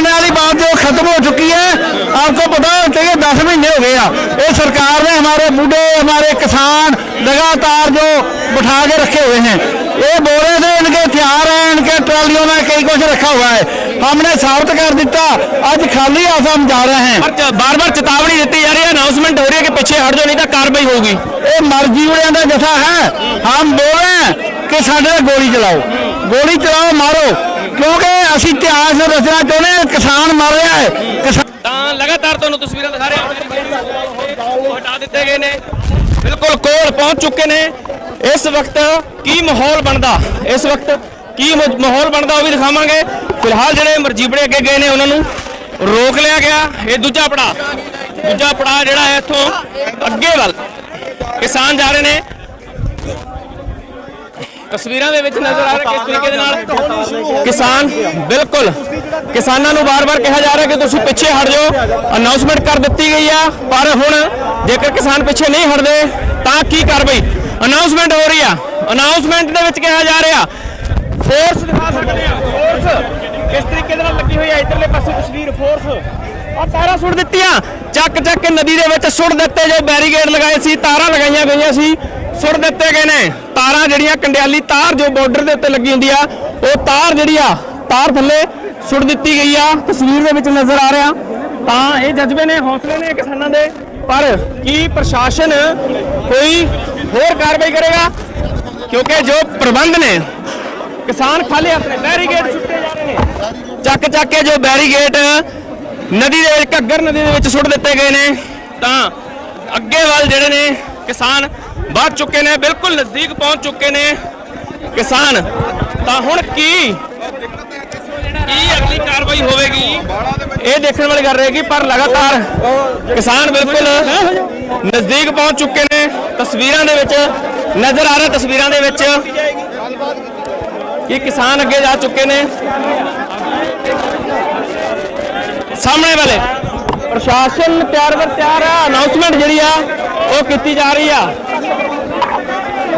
होने वाली बात जो खत्म हो चुकी है आपको पता चाहिए दस महीने हो गए हैं ये सरकार ने हमारे बूढ़े हमारे किसान लगातार जो बैठा के रखे हुए हैं ये बोरे थे इनके हथियार हैं इनके ट्रॉलियों में कई कुछ रखा हुआ है हमने साबित कर दिता आज खाली हाथ हम जा रहे हैं बार बार चेतावनी देती जा रही है अनाउंसमेंट हो रही है कि पीछे हट जाओ नहीं तो कार्रवाई होगी ये मर्जी वाले का जथा है हम बोल रहे हैं कि साढ़े गोली चलाओ गोली चलाओ मारो ਕਿਉਂਕਿ ਅਸੀਂ ਇਤਿਹਾਸ ਰਚਨਾ ਚਾਹੁੰਦੇ ਹਾਂ, ਕਿਸਾਨ ਮਰ ਰਿਹਾ ਹੈ। ਤਾਂ ਲਗਾਤਾਰ ਤੁਹਾਨੂੰ ਤਸਵੀਰਾਂ ਦਿਖਾ ਰਹੇ ਹਟਾ ਦਿੱਤੇ ਗਏ ਨੇ। ਬਿਲਕੁਲ ਕੋਲ ਪਹੁੰਚ ਚੁੱਕੇ ਨੇ। ਇਸ ਵਕਤ ਕੀ ਮਾਹੌਲ ਬਣਦਾ? ਇਸ ਵਕਤ ਕੀ ਮਾਹੌਲ ਬਣਦਾ ਉਹ ਵੀ ਦਿਖਾਵਾਂਗੇ। ਫਿਲਹਾਲ ਜਿਹੜੇ ਮਰਜੀਬੜੇ ਅੱਗੇ ਗਏ ਨੇ ਉਹਨਾਂ ਨੂੰ ਰੋਕ ਲਿਆ ਗਿਆ। ਇਹ ਦੂਜਾ ਪੜਾ ਦੂਜਾ ਪੜਾ ਜਿਹੜਾ ਹੈ ਇੱਥੋਂ ਅੱਗੇ ਵੱਲ। ਕਿਸਾਨ ਜਾ ਰਹੇ ਨੇ। ਤਸਵੀਰਾਂ ਦੇ ਵਿੱਚ ਨਜ਼ਰ ਆ ਰਿਹਾ ਕਿਸ ਤਰੀਕੇ ਦੇ ਨਾਲ? ਕਿਸਾਨ ਬਿਲਕੁਲ। ਕਿਸਾਨਾਂ ਨੂੰ ਬਾਰ-ਬਾਰ ਕਿਹਾ ਜਾ ਰਿਹਾ ਕਿ ਤੁਸੀਂ ਪਿੱਛੇ ਹਟ ਜਾਓ। ਅਨਾਉਂਸਮੈਂਟ ਕਰ ਦਿੱਤੀ ਗਈ ਆ ਪਰ ਹੁਣ ਜੇਕਰ ਕਿਸਾਨ ਪਿੱਛੇ ਨਹੀਂ ਹਟਦੇ ਤਾਂ ਕੀ ਕਾਰਵਾਈ? ਅਨਾਉਂਸਮੈਂਟ ਹੋ ਰਹੀ ਆ। ਅਨਾਉਂਸਮੈਂਟ ਦੇ ਵਿੱਚ ਕਿਹਾ ਜਾ ਰਿਹਾ ਫੋਰਸ ਦਿਖਾ ਸਕਦੇ ਆ। ਫੋਰਸ ਕਿਸ ਤਰੀਕੇ ਦੇ ਨਾਲ ਲੱਗੀ ਹੋਈ ਆ? ਇਧਰਲੇ ਪਾਸੇ ਤਸਵੀਰ ਫੋਰਸ ਆ ਤਾਰਾਂ ਸੁੱਟ ਦਿੱਤੀਆਂ। ਚੱਕ ਚੱਕ ਕੇ ਨਦੀ ਦੇ ਵਿੱਚ ਸੁੱਟ ਦਿੱਤੇ ਜੋ ਬੈਰੀਗੇਡ ਲਗਾਏ ਸੀ ਤਾਰਾਂ ਲਗਾਈਆਂ ਗਈਆਂ ਸੀ। ਸੁੱਟ ਦਿੱਤੇ ਗਏ ਨੇ। ਤਾਰਾਂ ਜਿਹੜੀਆਂ ਕੰਡਿਆਲੀ ਤਾਰ ਜੋ ਬਾਰਡਰ ਦੇ ਉੱਤੇ ਲੱਗੀ ਹੁੰਦੀ ਆ, ਉਹ ਤਾਰ ਜਿਹੜੀ ਆ, ਤਾਰ ਥੱਲੇ ਸੁੱਟ ਦਿੱਤੀ ਗਈ ਆ। ਤਸਵੀਰ ਦੇ ਵਿੱਚ ਨਜ਼ਰ ਆ ਰਿਹਾ। ਤਾਂ ਇਹ ਜਜ਼ਬੇ ਨੇ, ਹੌਸਲੇ ਨੇ ਕਿਸਾਨਾਂ ਦੇ। ਪਰ ਕੀ ਪ੍ਰਸ਼ਾਸਨ ਕੋਈ ਹੋਰ ਕਾਰਵਾਈ ਕਰੇਗਾ? ਕਿਉਂਕਿ ਜੋ ਪ੍ਰਬੰਧ ਨੇ, ਕਿਸਾਨ ਖਾਲੇ ਆਪਣੇ ਬੈਰੀਗੇਡ ਸੁੱਟੇ ਜਾ ਰਹੇ ਨੇ। ਚੱਕ ਚੱਕ ਕੇ ਜੋ ਬੈਰੀਗੇਡ ਨਦੀ ਦੇ ਵਿੱਚ, ਘੱਗਰ ਨਦੀ ਦੇ ਵਿੱਚ ਸੁੱਟ ਦਿੱਤੇ ਗਏ ਨੇ। ਤਾਂ ਅੱਗੇ ਵੱਲ ਜਿਹੜੇ ਨੇ ਕਿਸਾਨ ਵੱਧ ਚੁੱਕੇ ਨੇ, ਬਿਲਕੁਲ ਨਜ਼ਦੀਕ ਪਹੁੰਚ ਚੁੱਕੇ ਨੇ ਕਿਸਾਨ। ਤਾਂ ਹੁਣ ਕੀ ਕੀ ਅਗਲੀ ਕਾਰਵਾਈ ਹੋਵੇਗੀ? ਇਹ ਦੇਖਣ ਵਾਲੀ ਗੱਲ ਰਹੇਗੀ, ਪਰ ਲਗਾਤਾਰ ਕਿਸਾਨ ਬਿਲਕੁਲ ਨਜ਼ਦੀਕ ਪਹੁੰਚ ਚੁੱਕੇ ਨੇ। ਤਸਵੀਰਾਂ ਦੇ ਵਿੱਚ ਨਜ਼ਰ ਆ ਰਿਹਾ ਤਸਵੀਰਾਂ ਦੇ ਵਿੱਚ ਕਿ ਕਿਸਾਨ ਅੱਗੇ ਜਾ ਚੁੱਕੇ ਨੇ। ਸਾਹਮਣੇ ਵਾਲੇ, ਪ੍ਰਸ਼ਾਸਨ ਤਿਆਰ ਬਰ ਤਿਆਰ ਆ। ਅਨਾਉਂਸਮੈਂਟ ਜਿਹੜੀ ਆ, ਉਹ ਕੀਤੀ ਜਾ ਰਹੀ ਆ।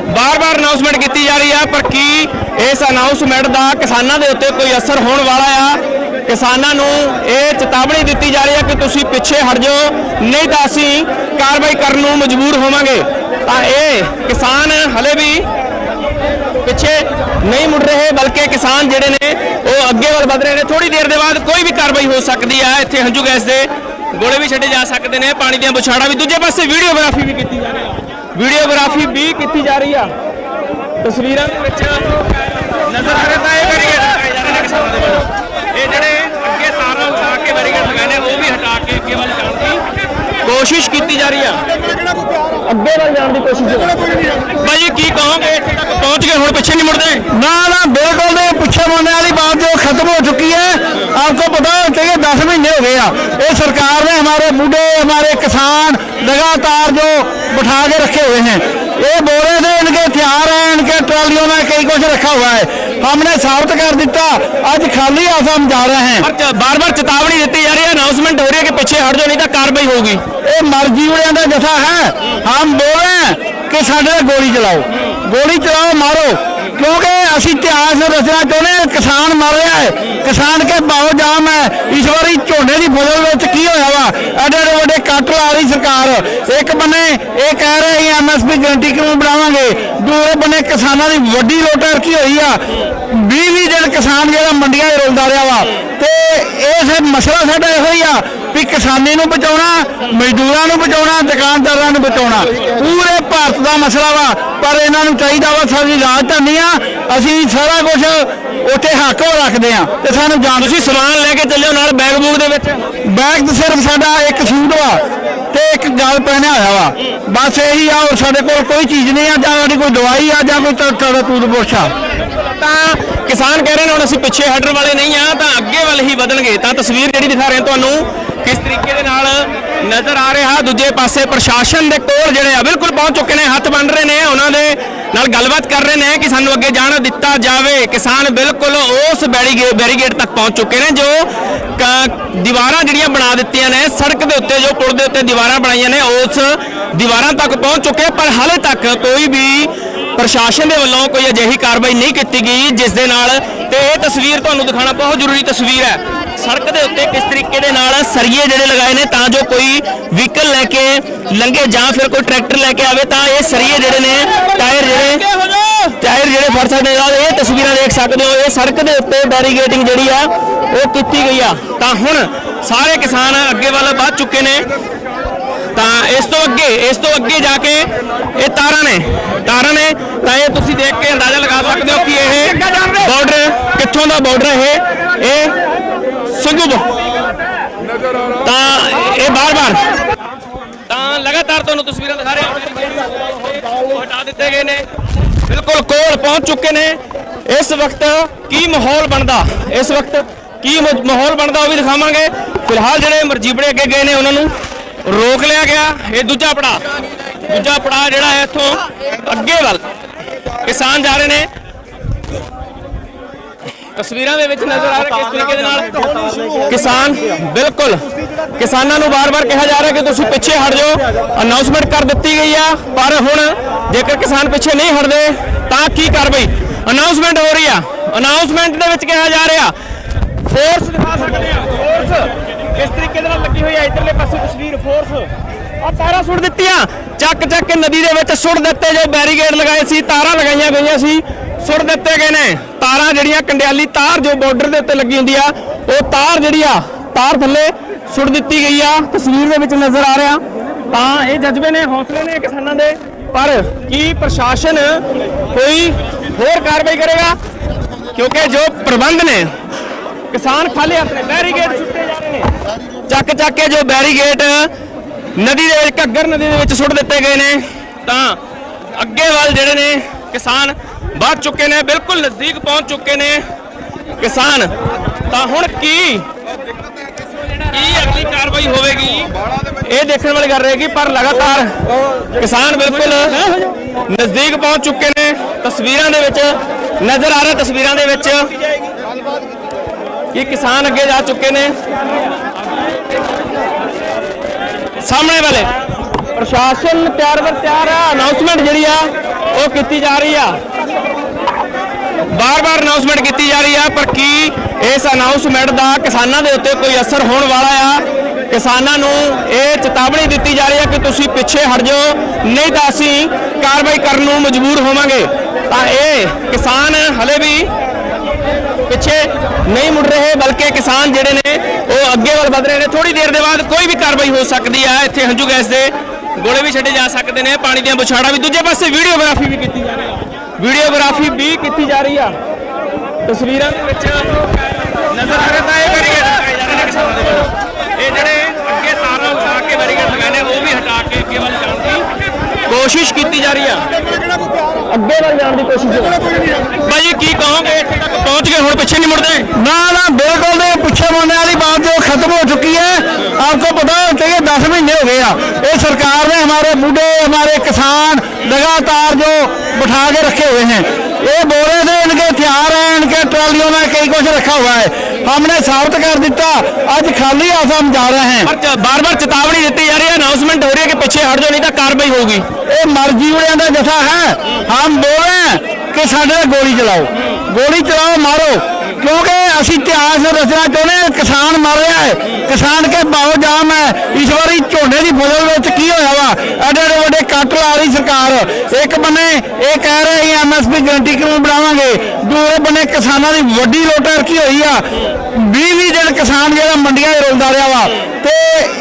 ਬਾਰ-ਬਾਰ ਅਨਾਉਂਸਮੈਂਟ ਕੀਤੀ ਜਾ ਰਹੀ ਹੈ ਪਰ ਕੀ ਇਸ ਅਨਾਉਂਸਮੈਂਟ ਦਾ ਕਿਸਾਨਾਂ ਦੇ ਉੱਤੇ ਕੋਈ ਅਸਰ ਹੋਣ ਵਾਲਾ ਆ? ਕਿਸਾਨਾਂ ਨੂੰ ਇਹ ਚੇਤਾਵਨੀ ਦਿੱਤੀ ਜਾ ਰਹੀ ਹੈ ਕਿ ਤੁਸੀਂ ਪਿੱਛੇ ਹਟ ਜਾਓ, ਨਹੀਂ ਤਾਂ ਅਸੀਂ ਕਾਰਵਾਈ ਕਰਨ ਨੂੰ ਮਜਬੂਰ ਹੋਵਾਂਗੇ। ਤਾਂ ਇਹ ਕਿਸਾਨ ਹਲੇ ਵੀ ਪਿੱਛੇ ਨਹੀਂ ਮੁੜ ਰਹੇ, ਬਲਕਿ ਕਿਸਾਨ ਜਿਹੜੇ ਨੇ, ਉਹ ਅੱਗੇ ਵੱਲ ਵਧ ਰਹੇ ਨੇ। ਥੋੜੀ ਦੇਰ ਦੇ ਬਾਅਦ ਕੋਈ ਵੀ ਕਾਰਵਾਈ ਹੋ ਸਕਦੀ ਹੈ ਇੱਥੇ ਹੰਝੂ ਗੈਸ ਦੇ ਗੋਲੇ ਵੀ ਛੱਡੇ ਜਾ ਸਕਦੇ ਨੇ, ਪਾਣੀ ਦੀਆਂ ਬੁਛਾੜਾਂ ਵੀ। ਦੂਜੇ ਪਾਸੇ ਵੀਡੀਓਗ੍ਰਾਫੀ ਵੀ ਕੀਤੀ ਜਾ ਰਹੀ ਹੈ ਵੀਡੀਓਗ੍ਰਾਫੀ ਵੀ ਕੀਤੀ ਜਾ ਰਹੀ ਆ। ਤਸਵੀਰਾਂ ਦੇ ਵਿੱਚ ਨਜ਼ਰ ਆ ਰਿਹਾ ਹੈ ਬੈਰੀਅਰ ਲਗਾਏ ਜਾ ਰਹੇ ਨੇ ਕਿਸਾਨਾਂ ਦੇ ਵੱਲੋਂ ਇਹ ਜਿਹੜੇ ਅੱਗੇ ਤਾਰਾਂ ਲਗਾ ਕੇ ਬੈਰੀਅਰ ਲਗਾਏ ਨੇ, ਉਹ ਵੀ ਹਟਾ ਕੇ ਅੱਗੇ ਵੱਲ ਜਾਣ ਦੀ ਕੋਸ਼ਿਸ਼ ਕੀਤੀ ਜਾ ਰਹੀ ਆ। ਅੱਗੇ ਵੱਲ ਜਾਣ ਦੀ ਕੋਸ਼ਿਸ਼ ਭਾਈ ਕੀ ਕਹੋਗੇ? ਇੱਥੇ ਤੱਕ ਪਹੁੰਚ ਗਏ, ਹੁਣ ਪਿੱਛੇ ਨਹੀਂ ਮੁੜਦੇ? ਨਾ ਨਾ, ਬਿਲਕੁਲ ਨਹੀਂ। ਪਿੱਛੇ ਮੁੜਨੇ ਵਾਲੀ ਬਾਤ ਜੋ ਖਤਮ ਹੋ ਚੁੱਕੀ ਹੈ, ਆਪਕੋ ਪਤਾ 10 महीने हो गए ये सरकार ने हमारे बूढ़े हमारे किसान लगातार जो बैठा के रखे हुए हैं ये बोरे से इनके हथियार हैं इनके ट्रॉलियों में कई कुछ रखा हुआ है हमने साबित कर दिता आज खाली हाथ हम जा रहे हैं बार बार चेतावनी देती जा रही है अनाउंसमेंट हो रही है कि पीछे हट जाओ नहीं तो कार्रवाई होगी ये मर्जी उड़िया का जथा है हम बोल रहे हैं कि साढ़े गोली चलाओ गोली चलाओ मारो ਕਿਉਂਕਿ ਅਸੀਂ ਇਤਿਹਾਸ ਰਚਣਾ ਚਾਹੁੰਦੇ ਹਾਂ, ਕਿਸਾਨ ਮਰ ਰਿਹਾ ਹੈ। ਕਿਸਾਨ ਕੇ ਬਹੁਤ ਜਾਮ ਹੈ। ਇਸ ਵਾਰੀ ਝੋਨੇ ਦੀ ਫਸਲ ਵਿੱਚ ਕੀ ਹੋਇਆ ਵਾ? ਐਡੇ ਐਡੇ ਵੱਡੇ ਕੱਟ ਲਾ ਰਹੀ ਸਰਕਾਰ। ਇੱਕ ਬੰਨੇ ਇਹ ਕਹਿ ਰਹੇ ਹਾਂ ਐਮਐਸਪੀ ਗਰੰਟੀ ਕਿਵੇਂ ਬਣਾਵਾਂਗੇ? ਦੂਸਰੇ ਬੰਨੇ ਕਿਸਾਨਾਂ ਦੀ ਵੱਡੀ ਲੁੱਟ ਕੀ ਹੋਈ ਆ? 20 20 ਦਿਨ ਕਿਸਾਨ ਜਿਹੜਾ ਮੰਡੀਆਂ 'ਚ ਰੁਲਦਾ ਰਿਹਾ ਵਾ। ਤੇ ਇਹ ਮਸਲਾ ਸਾਡਾ ਇਹੋ ਹੀ ਆ ਵੀ ਕਿਸਾਨੀ ਨੂੰ ਬਚਾਉਣਾ, ਮਜ਼ਦੂਰਾਂ ਨੂੰ ਬਚਾਉਣਾ, ਦੁਕਾਨਦਾਰਾਂ ਨੂੰ ਬਚਾਉਣਾ। ਪੂਰੇ ਭਾਰਤ ਦਾ ਮਸਲਾ ਵਾ। ਪਰ ਇਹਨਾਂ ਨੂੰ ਚਾਹੀਦਾ ਵਾ ਸਾਡੀ ਰਾਜਧਾਨੀ ਆ ਅਸੀਂ ਸਾਰਾ ਕੁਝ ਉੱਥੇ ਹੱਕ ਹੋ ਰੱਖਦੇ ਆ ਤੇ ਸਾਨੂੰ ਜਾਣ ਤੁਸੀਂ ਸਮਾਨ ਲੈ ਕੇ ਚੱਲਿਓ ਨਾਲ ਬੈਗ ਬੂਗ ਦੇ ਵਿੱਚ। ਬੈਗ ਤੇ ਸਿਰਫ ਸਾਡਾ ਇੱਕ ਸੂਟ ਵਾ ਤੇ ਇੱਕ ਗਲ ਪਹਿਨਿਆ ਹੋਇਆ ਵਾ। ਬਸ ਇਹੀ ਆ ਹੋਰ ਸਾਡੇ ਕੋਲ ਕੋਈ ਚੀਜ਼ ਨਹੀਂ ਆ ਜਾਂ ਸਾਡੀ ਕੋਈ ਦਵਾਈ ਆ ਜਾਂ ਕੋਈ ਤੁਹਾਡਾ ਟੂਥਬਰਸ਼ ਆ। ਤਾਂ ਕਿਸਾਨ ਕਹਿ ਰਹੇ ਨੇ ਹੁਣ ਅਸੀਂ ਪਿੱਛੇ ਹਟਣ ਵਾਲੇ ਨਹੀਂ ਆ ਤਾਂ ਅੱਗੇ ਵੱਲ ਹੀ ਵਧਣਗੇ। ਤਾਂ ਤਸਵੀਰ ਜਿਹੜੀ ਦਿਖਾ ਰਹੇ ਤੁਹਾਨੂੰ ਕਿਸ ਤਰੀਕੇ ਦੇ ਨਾਲ ਨਜ਼ਰ ਆ ਰਿਹਾ ਦੂਜੇ ਪਾਸੇ ਪ੍ਰਸ਼ਾਸਨ ਦੇ ਕੋਲ ਜਿਹੜੇ ਆ ਬਿਲਕੁਲ ਪਹੁੰਚ ਚੁੱਕੇ ਨੇ, ਹੱਥ ਬੰਨ ਰਹੇ ਨੇ, ਉਹਨਾਂ ਦੇ ਨਾਲ ਗੱਲਬਾਤ ਕਰ ਰਹੇ ਨੇ ਕਿ ਸਾਨੂੰ ਅੱਗੇ ਜਾਣ ਦਿੱਤਾ ਜਾਵੇ। ਕਿਸਾਨ ਬਿਲਕੁਲ ਉਸ ਬੈਰੀਗੇਡ ਬੈਰੀਗੇਡ ਤੱਕ ਪਹੁੰਚ ਚੁੱਕੇ ਨੇ, ਜੋ ਦੀਵਾਰਾਂ ਜਿਹੜੀਆਂ ਬਣਾ ਦਿੱਤੀਆਂ ਨੇ, ਸੜਕ ਦੇ ਉੱਤੇ, ਜੋ ਪੁਲ ਦੇ ਉੱਤੇ ਦੀਵਾਰਾਂ ਬਣਾਈਆਂ ਨੇ, ਉਸ ਦੀਵਾਰਾਂ ਤੱਕ ਪਹੁੰਚ ਚੁੱਕੇ ਪਰ ਹਾਲੇ ਤੱਕ ਕੋਈ ਵੀ ਪ੍ਰਸ਼ਾਸਨ ਦੇ ਵੱਲੋਂ ਕੋਈ ਅਜਿਹੀ ਕਾਰਵਾਈ ਨਹੀਂ ਕੀਤੀ ਗਈ, ਜਿਸ ਦੇ ਨਾਲ ਤੇ ਇਹ ਤਸਵੀਰ ਤੁਹਾਨੂੰ ਦਿਖਾਉਣਾ ਬਹੁਤ ਜ਼ਰੂਰੀ ਤਸਵੀਰ ਹੈ। ਸੜਕ ਦੇ ਉੱਤੇ ਕਿਸ ਤਰੀਕੇ ਦੇ ਨਾਲ ਸਰੀਏ ਜਿਹੜੇ ਲਗਾਏ ਨੇ ਤਾਂ ਜੋ ਕੋਈ ਵਹੀਕਲ ਲੈ ਕੇ ਲੰਘੇ ਜਾਂ ਫਿਰ ਕੋਈ ਟਰੈਕਟਰ ਲੈ ਕੇ ਆਵੇ ਤਾਂ ਇਹ ਸਰੀਏ ਜਿਹੜੇ ਨੇ ਟਾਇਰ ਜਿਹੜੇ ਟਾਇਰ ਜਿਹੜੇ ਫੜ ਸਕਦੇ ਆ ਇਹ ਤਸਵੀਰਾਂ ਦੇਖ ਸਕਦੇ ਹੋ। ਇਹ ਸੜਕ ਦੇ ਉੱਤੇ ਬੈਰੀਗੇਟਿੰਗ ਜਿਹੜੀ ਆ ਉਹ ਕੀਤੀ ਗਈ ਆ। ਤਾਂ ਹੁਣ ਸਾਰੇ ਕਿਸਾਨ ਅੱਗੇ ਵੱਲ ਵੱਧ ਚੁੱਕੇ ਨੇ। ਤਾਂ ਇਸ ਤੋਂ ਅੱਗੇ ਇਸ ਤੋਂ ਅੱਗੇ ਜਾ ਕੇ ਇਹ ਤਾਰਾਂ ਨੇ। ਤਾਰਾਂ ਨੇ ਤਾਂ ਇਹ ਤੁਸੀਂ ਦੇਖ ਕੇ ਅੰਦਾਜ਼ਾ ਲਗਾ ਸਕਦੇ ਹੋ ਕਿ ਇਹ ਬਾਰਡਰ ਕਿੱਥੋਂ ਦਾ ਬਾਰਡਰ ਇਹ? ਇਹ ਸੰਧੂ ਤੋਂ। ਤਾਂ ਇਹ ਬਾਰ-ਬਾਰ ਤਾਂ ਲਗਾਤਾਰ ਤੁਹਾਨੂੰ ਤਸਵੀਰਾਂ ਦਿਖਾ ਰਹੇ ਹਾਂ। ਹਟਾ ਦਿੱਤੇ ਗਏ ਨੇ। ਬਿਲਕੁਲ ਕੋਲ ਪਹੁੰਚ ਚੁੱਕੇ ਨੇ। ਇਸ ਵਕਤ ਕੀ ਮਾਹੌਲ ਬਣਦਾ? ਇਸ ਵਕਤ ਕੀ ਮਾਹੌਲ ਬਣਦਾ ਉਹ ਵੀ ਦਿਖਾਵਾਂਗੇ। ਫਿਲਹਾਲ ਜਿਹੜੇ ਮਰਜੀਬੜੇ ਅੱਗੇ ਗਏ ਨੇ ਉਹਨਾਂ ਨੂੰ ਰੋਕ ਲਿਆ ਗਿਆ। ਇਹ ਦੂਜਾ ਪੜਾ ਦੂਜਾ ਪੜਾ ਜਿਹੜਾ ਹੈ ਇੱਥੋਂ ਅੱਗੇ ਵੱਲ। ਕਿਸਾਨ ਜਾ ਰਹੇ ਨੇ। ਤਸਵੀਰਾਂ ਦੇ ਵਿੱਚ ਨਜ਼ਰ ਆ ਰਿਹਾ ਕਿਸ ਤਰੀਕੇ ਦੇ ਨਾਲ ਕਿਸਾਨ ਬਿਲਕੁਲ। ਕਿਸਾਨਾਂ ਨੂੰ ਵਾਰ-ਵਾਰ ਕਿਹਾ ਜਾ ਰਿਹਾ ਕਿ ਤੁਸੀਂ ਪਿੱਛੇ ਹਟ ਜਾਓ। ਅਨਾਉਂਸਮੈਂਟ ਕਰ ਦਿੱਤੀ ਗਈ ਆ ਪਰ ਹੁਣ ਜੇਕਰ ਕਿਸਾਨ ਪਿੱਛੇ ਨਹੀਂ ਹਟਦੇ ਤਾਂ ਕੀ ਕਾਰਵਾਈ? ਅਨਾਉਂਸਮੈਂਟ ਹੋ ਰਹੀ ਆ। ਅਨਾਉਂਸਮੈਂਟ ਦੇ ਵਿੱਚ ਕਿਹਾ ਜਾ ਰਿਹਾ ਫੋਰਸ ਦਿਖਾ ਸਕਦੇ ਆ। ਫੋਰਸ ਕਿਸ ਤਰੀਕੇ ਦੇ ਨਾਲ ਲੱਗੀ ਹੋਈ ਆ ਇਧਰਲੇ ਪਾਸੇ ਤਸਵੀਰ ਫੋਰਸ ਆ ਤਾਰਾਂ ਸੁੱਟ ਦਿੱਤੀਆਂ। ਚੱਕ ਚੱਕ ਕੇ ਨਦੀ ਦੇ ਵਿੱਚ ਸੁੱਟ ਦਿੱਤੇ ਜੋ ਬੈਰੀਗੇਡ ਲਗਾਏ ਸੀ ਤਾਰਾਂ ਲਗਾਈਆਂ ਗਈਆਂ ਸੀ। ਸੁੱਟ ਦਿੱਤੇ ਗਏ ਨੇ। ਤਾਰਾਂ ਜਿਹੜੀਆਂ ਕੰਡਿਆਲੀ ਤਾਰ ਜੋ ਬਾਰਡਰ ਦੇ ਉੱਤੇ ਲੱਗੀ ਹੁੰਦੀ ਆ, ਉਹ ਤਾਰ ਜਿਹੜੀ ਆ, ਤਾਰ ਥੱਲੇ ਸੁੱਟ ਦਿੱਤੀ ਗਈ ਆ। ਤਸਵੀਰ ਦੇ ਵਿੱਚ ਨਜ਼ਰ ਆ ਰਿਹਾ। ਤਾਂ ਇਹ ਜਜ਼ਬੇ ਨੇ, ਹੌਸਲੇ ਨੇ ਕਿਸਾਨਾਂ ਦੇ। ਪਰ ਕੀ ਪ੍ਰਸ਼ਾਸਨ ਕੋਈ ਹੋਰ ਕਾਰਵਾਈ ਕਰੇਗਾ? ਕਿਉਂਕਿ ਜੋ ਪ੍ਰਬੰਧ ਨੇ, ਕਿਸਾਨ ਖਾਲੀ ਹੱਥ ਨੇ ਬੈਰੀਗੇਡ ਸੁੱਟੇ ਜਾ ਰਹੇ ਨੇ। ਚੱਕ ਚੱਕ ਕੇ ਜੋ ਬੈਰੀਗੇਡ ਨਦੀ ਦੇ ਵਿੱਚ, ਘੱਗਰ ਨਦੀ ਦੇ ਵਿੱਚ ਸੁੱਟ ਦਿੱਤੇ ਗਏ ਨੇ, ਤਾਂ ਅੱਗੇ ਵੱਲ ਜਿਹੜੇ ਨੇ ਕਿਸਾਨ ਵੱਧ ਚੁੱਕੇ ਨੇ, ਬਿਲਕੁਲ ਨਜ਼ਦੀਕ ਪਹੁੰਚ ਚੁੱਕੇ ਨੇ ਕਿਸਾਨ। ਤਾਂ ਹੁਣ ਕੀ ਕੀ ਅਗਲੀ ਕਾਰਵਾਈ ਹੋਵੇਗੀ? ਇਹ ਦੇਖਣ ਵਾਲੀ ਗੱਲ ਰਹੇਗੀ ਪਰ ਲਗਾਤਾਰ ਕਿਸਾਨ ਬਿਲਕੁਲ ਨਜ਼ਦੀਕ ਪਹੁੰਚ ਚੁੱਕੇ ਨੇ। ਤਸਵੀਰਾਂ ਦੇ ਵਿੱਚ ਨਜ਼ਰ ਆ ਰਿਹਾ ਤਸਵੀਰਾਂ ਦੇ ਵਿੱਚ ਕਿ ਕਿਸਾਨ ਅੱਗੇ ਜਾ ਚੁੱਕੇ ਨੇ। ਸਾਹਮਣੇ ਵਾਲੇ ਪ੍ਰਸ਼ਾਸਨ ਤਿਆਰ ਬਰ ਤਿਆਰ ਆ ਅਨਾਉਂਸਮੈਂਟ ਜਿਹੜੀ ਆ, ਉਹ ਕੀਤੀ ਜਾ ਰਹੀ ਆ। ਬਾਰ-ਬਾਰ ਅਨਾਉਂਸਮੈਂਟ ਕੀਤੀ ਜਾ ਰਹੀ ਆ, ਪਰ ਕੀ ਇਸ ਅਨਾਉਂਸਮੈਂਟ ਦਾ ਕਿਸਾਨਾਂ ਦੇ ਉੱਤੇ ਕੋਈ ਅਸਰ ਹੋਣ ਵਾਲਾ ਆ? ਕਿਸਾਨਾਂ ਨੂੰ ਇਹ ਚੇਤਾਵਨੀ ਦਿੱਤੀ ਜਾ ਰਹੀ ਹੈ ਕਿ ਤੁਸੀਂ ਪਿੱਛੇ ਹਟ ਜਾਓ, ਨਹੀਂ ਤਾਂ ਅਸੀਂ ਕਾਰਵਾਈ ਕਰਨ ਨੂੰ ਮਜਬੂਰ ਹੋਵਾਂਗੇ। ਤਾਂ ਇਹ ਕਿਸਾਨ ਹਲੇ ਵੀ ਪਿੱਛੇ ਨਹੀਂ ਮੁੜ ਰਹੇ, ਬਲਕਿ ਕਿਸਾਨ ਜਿਹੜੇ ਨੇ, ਉਹ ਅੱਗੇ ਵੱਲ ਵਧ ਰਹੇ ਨੇ। ਥੋੜੀ ਦੇਰ ਦੇ ਬਾਅਦ ਕੋਈ ਵੀ ਕਾਰਵਾਈ ਹੋ ਸਕਦੀ ਹੈ ਇੱਥੇ ਹੰਝੂ ਗੈਸ ਦੇ ਗੋਲੇ ਵੀ ਛੱਡੇ ਜਾ ਸਕਦੇ ਨੇ, ਪਾਣੀ ਦੀਆਂ ਬੁਛਾੜਾਂ ਵੀ। ਦੂਜੇ ਪਾਸੇ ਵੀਡੀਓਗ੍ਰਾਫੀ ਵੀ ਕੀਤੀ ਜਾ ਰਹੀ ਹੈ ਵੀਡੀਓਗ੍ਰਾਫੀ ਵੀ ਕੀਤੀ ਜਾ ਰਹੀ ਆ। ਤਸਵੀਰਾਂ ਦੇ ਵਿੱਚ ਨਜ਼ਰ ਆ ਰਿਹਾ ਤਾਂ ਇਹ ਬੈਰੀਕੇਡ ਲਗਾਏ ਜਾ ਰਹੇ ਨੇ ਕਿਸਾਨਾਂ ਦੇ ਵੱਲੋਂ ਇਹ ਜਿਹੜੇ ਅੱਗੇ ਤਾਰਾਂ ਲਗਾ ਕੇ ਬੈਰੀਕੇਡ ਲਗਾਏ ਨੇ, ਉਹ ਵੀ ਹਟਾ ਕੇ ਅੱਗੇ ਵੱਲ ਜਾਣ ਦੀ ਕੋਸ਼ਿਸ਼ ਕੀਤੀ ਜਾ ਰਹੀ ਆ। ਅੱਗੇ ਵੱਲ ਜਾਣ ਦੀ ਕੋਸ਼ਿਸ਼ ਭਾਈ ਕੀ ਕਹੋਗੇ ਇੱਥੇ ਤੱਕ ਪਹੁੰਚ ਗਏ ਹੁਣ ਪਿੱਛੇ ਨਹੀਂ ਮੁੜਦੇ ना ना बिल्कुल नहीं पीछे मुड़ने वाली बात जो खत्म हो चुकी है आपको पता है कि ये दस महीने हो गए हैं ये सरकार ने हमारे बूढ़े हमारे किसान लगातार जो बिठा के रखे हुए हैं ये बोले थे इनके हथियार हैं इनके ट्रालियों में कई कुछ रखा हुआ है हमने साबित कर दिता आज खाली हाथ हम जा रहे हैं पर बार बार चेतावनी देती जा रही है अनाउंसमेंट हो रही है कि पीछे हट जाओ नहीं तो कार्रवाई होगी ये मर्जी वालों का जथा है हम बोल रहे हैं कि साढ़े गोली चलाओ गोली चलाओ मारो ਕਿਉਂਕਿ ਅਸੀਂ ਇਤਿਹਾਸ ਰਚਨਾ ਚਾਹੁੰਦੇ ਹਾਂ, ਕਿਸਾਨ ਮਰ ਰਿਹਾ ਹੈ। ਕਿਸਾਨ ਕੇ ਬਾਹੋ ਜਾਮ ਹੈ। ਇਸ ਵਾਰੀ ਝੋਨੇ ਦੀ ਫਸਲ ਵਿੱਚ ਕੀ ਹੋਇਆ ਵਾ? ਐਡੇ ਐਡੇ ਵੱਡੇ ਕੱਟ ਲਾ ਰਹੀ ਸਰਕਾਰ। ਇੱਕ ਬੰਨੇ ਇਹ ਕਹਿ ਰਹੇ ਅਸੀਂ ਐਮਐਸਪੀ ਗਰੰਟੀ ਕਾਨੂੰਨ ਬਣਾਵਾਂਗੇ? ਦੂਸਰੇ ਬੰਨੇ ਕਿਸਾਨਾਂ ਦੀ ਵੱਡੀ ਲੁੱਟ ਕੀ ਹੋਈ ਆ? 20 20 ਦਿਨ ਕਿਸਾਨ ਜਿਹੜਾ ਮੰਡੀਆਂ 'ਚ ਰੁਲਦਾ ਰਿਹਾ ਵਾ। ਤੇ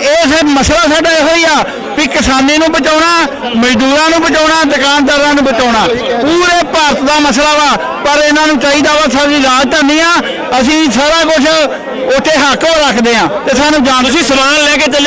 ਇਹ ਸਿਰ ਮਸਲਾ ਸਾਡਾ ਇਹੋ ਹੀ ਆ। ਵੀ ਕਿਸਾਨੀ ਨੂੰ ਬਚਾਉਣਾ, ਮਜ਼ਦੂਰਾਂ ਨੂੰ ਬਚਾਉਣਾ, ਦੁਕਾਨਦਾਰਾਂ ਨੂੰ ਬਚਾਉਣਾ। ਪੂਰੇ ਭਾਰਤ ਦਾ ਮਸਲਾ ਵਾ, ਪਰ ਇਹਨਾਂ ਨੂੰ ਚਾਹੀਦਾ ਵਾ ਸਾਡੀ ਰਾਜਧਾਨੀ ਆ। ਅਸੀਂ ਸਾਰਾ ਕੁਝ ਉੱਥੇ ਹੱਕ ਰੱਖਦੇ ਆ ਤੇ ਸਾਨੂੰ ਜਾਣ ਤੁਸੀਂ ਸਮਾਨ ਲੈ ਕੇ ਚੱਲੇ